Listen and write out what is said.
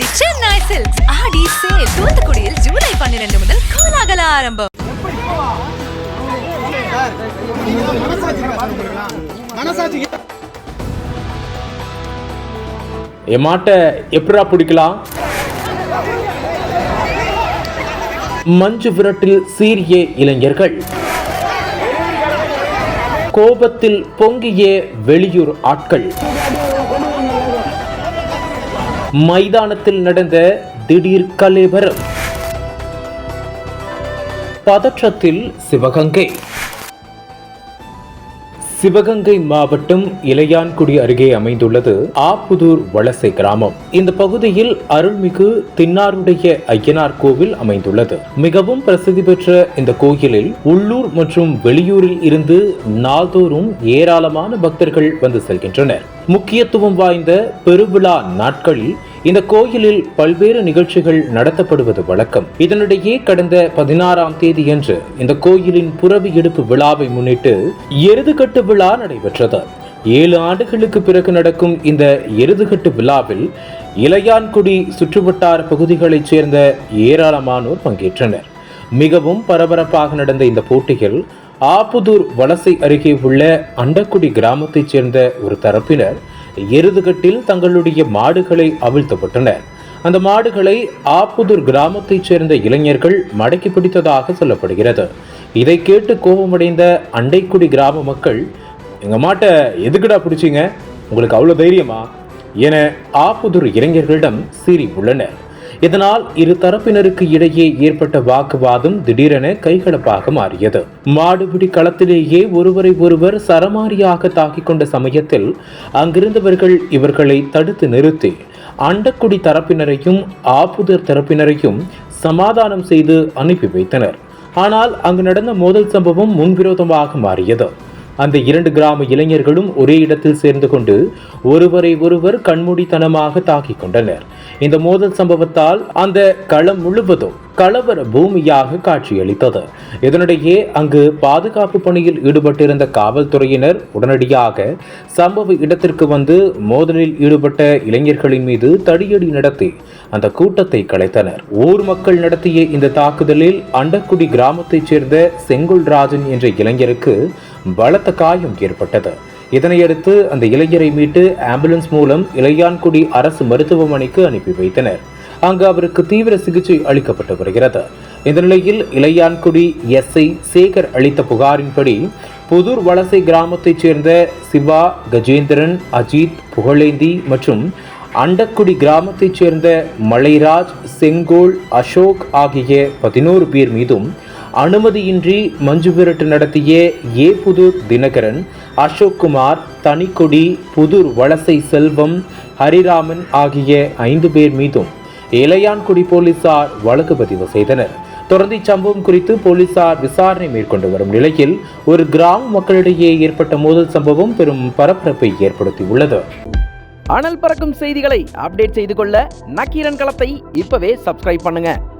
The Chennai silks Aadi sale தூத்துக்குடியில் July பன்னிரண்டு முதல் கோலாகல ஆரம்பம் மனசாட்சி என் மாட்டை எப்படா பிடிக்கலாம்? மஞ்சு விரட்டில் சீரிய இளைஞர்கள். கோபத்தில் பொங்கிய வெளியூர் ஆட்கள். மைதானத்தில் நடந்த திடீர் கலேபரம் பதற்றத்தில் சிவகங்கை. சிவகங்கை மாவட்டம் இளையான்குடி அருகே அமைந்துள்ளது ஆப்புதூர் வலசை கிராமம். இந்த பகுதியில் அருள்மிகு தின்னாருடைய ஐயனார் கோவில் அமைந்துள்ளது. மிகவும் பிரசித்தி பெற்ற இந்த கோயிலில் உள்ளூர் மற்றும் வெளியூரில் இருந்து நாள்தோறும் ஏராளமான பக்தர்கள் வந்து செல்கின்றனர். முக்கியத்துவம் வாய்ந்த பெருவிழா நாட்களில் இந்த கோயிலில் பல்வேறு நிகழ்ச்சிகள் நடத்தப்படுவது வழக்கம். இதனிடையே கடந்த பதினாறாம் தேதியன்று இந்த கோயிலின் புறவி எடுப்பு விழாவை முன்னிட்டு எருதுகட்டு விழா நடைபெற்றது. ஏழு ஆண்டுகளுக்கு பிறகு நடக்கும் இந்த எருதுகட்டு விழாவில் இளையான்குடி சுற்றுவட்டார பகுதிகளைச் சேர்ந்த ஏராளமானோர் பங்கேற்றனர். மிகவும் பரபரப்பாக நடந்த இந்த போட்டியில் ஆப்புதூர் வலசை அருகே உள்ள அண்டக்குடி கிராமத்தைச் சேர்ந்த ஒரு தரப்பினர் எருதுகட்டில் தங்களுடைய மாடுகளை அவிழ்த்தப்பட்டனர் அந்த மாடுகளை ஆப்புதூர் கிராமத்தைச் சேர்ந்த இளைஞர்கள் மடக்கி பிடித்ததாக சொல்லப்படுகிறது. இதை கேட்டு கோபமடைந்த அண்டைக்குடி கிராம மக்கள் எங்க மாட்டை எதுக்குடா பிடிச்சிங்க? உங்களுக்கு அவ்வளோ தைரியமா? என ஆப்புதூர் இளைஞர்களிடம் சீறி உள்ளனர் இதனால் இரு தரப்பினருக்கு இடையே ஏற்பட்ட வாக்குவாதம் திடீரென கைகலப்பாக மாறியது. மாடுபிடி களத்திலேயே ஒருவரை ஒருவர் சரமாரியாக தாக்கிக் கொண்ட சமயத்தில் அங்கிருந்தவர்கள் இவர்களை தடுத்து நிறுத்தி அண்டக்குடி தரப்பினரையும் ஆப்புதர் தரப்பினரையும் சமாதானம் செய்து அனுப்பி வைத்தனர். ஆனால் அங்கு நடந்த மோதல் சம்பவம் முன்விரோதமாக மாறியது. அந்த இரண்டு கிராம இளைஞர்களும் ஒரே இடத்தில் சேர்ந்து கொண்டு ஒருவரை ஒருவர் கண்மூடித்தனமாக தாக்கிக் கொண்டனர். இந்த மோதல் சம்பவத்தால் அந்த களம் முழுவதும் கலவர பூமியாக காட்சியளித்தது. இதனிடையே அங்கு பாதுகாப்பு பணியில் ஈடுபட்டிருந்த காவல்துறையினர் உடனடியாக சம்பவ இடத்திற்கு வந்து மோதலில் ஈடுபட்ட இளைஞர்களின் மீது தடியடி நடத்தி அந்த கூட்டத்தை கலைத்தனர். ஊர் மக்கள் நடத்திய இந்த தாக்குதலில் அண்டக்குடி கிராமத்தைச் சேர்ந்த செங்குல் ராஜன் என்ற இளைஞருக்கு பலத்த காயம் ஏற்பட்டது. இதனையடுத்து அந்த இளைஞரை மீட்டு ஆம்புலன்ஸ் மூலம் இளையான்குடி அரசு மருத்துவமனைக்கு அனுப்பி வைத்தனர். அங்கு அவருக்கு தீவிர சிகிச்சை அளிக்கப்பட்டு வருகிறது. இந்த நிலையில் இளையான்குடி எஸ்ஐ சேகர் அளித்த புகாரின்படி புதூர் வலசை கிராமத்தைச் சேர்ந்த சிவா கஜேந்திரன் அஜித் புகழேந்தி மற்றும் அண்டக்குடி கிராமத்தைச் சேர்ந்த மலைராஜ் செங்கோல் அசோக் ஆகிய பதினோரு பேர் மீதும் அனுமதியின்றி மஞ்சு விரட்டு நடத்திய ஏ புதூர் தினகரன் அசோக் குமார் தனிக்கொடி புதூர் வலசை செல்வம் ஹரிராமன் ஆகிய ஐந்து பேர் மீதும் இளையான்குடி போலீசார் வழக்கு பதிவு செய்தனர். தொடர்ந்து இச்சம்பவம் குறித்து போலீசார் விசாரணை மேற்கொண்டு வரும் நிலையில் ஒரு கிராம மக்களிடையே ஏற்பட்ட மோதல் சம்பவம் பெரும் பரபரப்பை ஏற்படுத்தியுள்ளது. அனல் பறக்கும் செய்திகளை அப்டேட் செய்து கொள்ள நக்கீரன் களத்தை இப்பவே சப்ஸ்கிரைப் பண்ணுங்க.